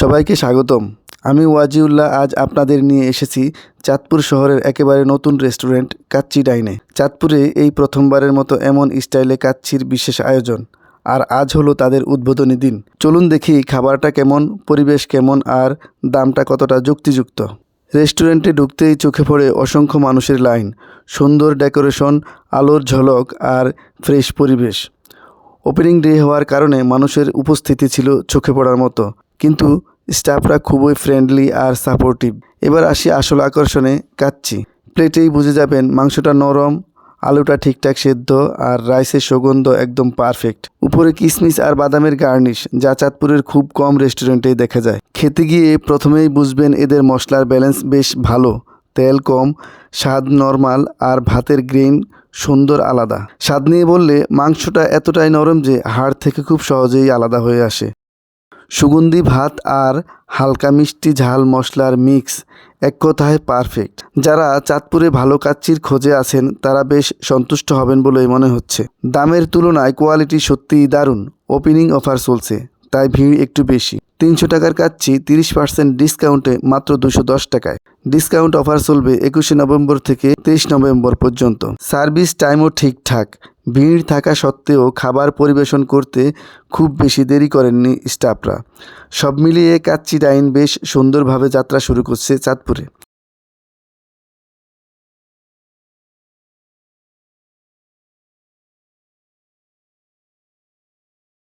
সবাইকে স্বাগতম। আমি ওয়াজিউল্লাহ, আজ আপনাদের নিয়ে এসেছি চাঁদপুর শহরের একেবারে নতুন রেস্টুরেন্ট কাচ্চি ডাইনে। চাঁদপুরে এই প্রথমবারের মতো এমন স্টাইলে কাচ্চির বিশেষ আয়োজন। আর আজ হলো তাদের উদ্বোধনী দিন। চলুন দেখি খাবারটা কেমন, পরিবেশ কেমন আর দামটা কতটা যুক্তিযুক্ত। রেস্টুরেন্টে ঢুকতেই চোখে পড়ে অসংখ্য মানুষের লাইন। সুন্দর ডেকোরেশন, আলোর ঝলক আর ফ্রেশ পরিবেশ। ওপেনিং ডে হওয়ার কারণে মানুষের উপস্থিতি ছিল চোখে পড়ার মতো। কিন্তু স্টাফরা খুবই ফ্রেন্ডলি আর সাপোর্টিভ এবার আসি আসল আকর্ষণে কাচ্চি। প্লেটেই বুঝে যাবেন মাংসটা নরম, আলুটা ঠিকঠাক সেদ্ধ আর রাইসের সুগন্ধ একদম পারফেক্ট উপরে কিশমিশ আর বাদামের গার্নিশ যা চাঁদপুরের খুব কম রেস্টুরেন্টেই দেখা যায়। খেতে গিয়ে প্রথমেই বুঝবেন এদের মশলার ব্যালেন্স বেশ ভালো। তেল কম, স্বাদ নর্মাল আর ভাতের গ্রেন সুন্দর আলাদা। স্বাদ নিয়ে বললে মাংসটা এতটাই নরম যে হাড় থেকে খুব সহজেই আলাদা হয়ে আসে। সুগন্ধি ভাত আর হালকা মিষ্টি ঝাল মশলার মিক্স এক কথায় পারফেক্ট যারা চাঁদপুরে ভালো কাচ্চির খোঁজে আছেন, তারা বেশ সন্তুষ্ট হবেন বলেই মনে হচ্ছে। দামের তুলনায় কোয়ালিটি সত্যিই দারুণ। ওপেনিং অফার চলছে, তাই ভিড় একটু বেশি। তিনশো টাকার কাচ্চি তিরিশ পার্সেন্ট ডিসকাউন্টে মাত্র দুশো দশ টাকায়। ডিসকাউন্ট অফার চলবে একুশে নভেম্বর থেকে তেইশ নভেম্বর পর্যন্ত। সার্ভিস টাইমও ঠিকঠাক। ভিড় থাকা সত্ত্বেও খাবার পরিবেশন করতে খুব বেশি দেরি করেননি স্টাফরা। সব মিলিয়ে কাচ্চি ডাইন বেশ সুন্দরভাবে যাত্রা শুরু করছে চাঁদপুরে।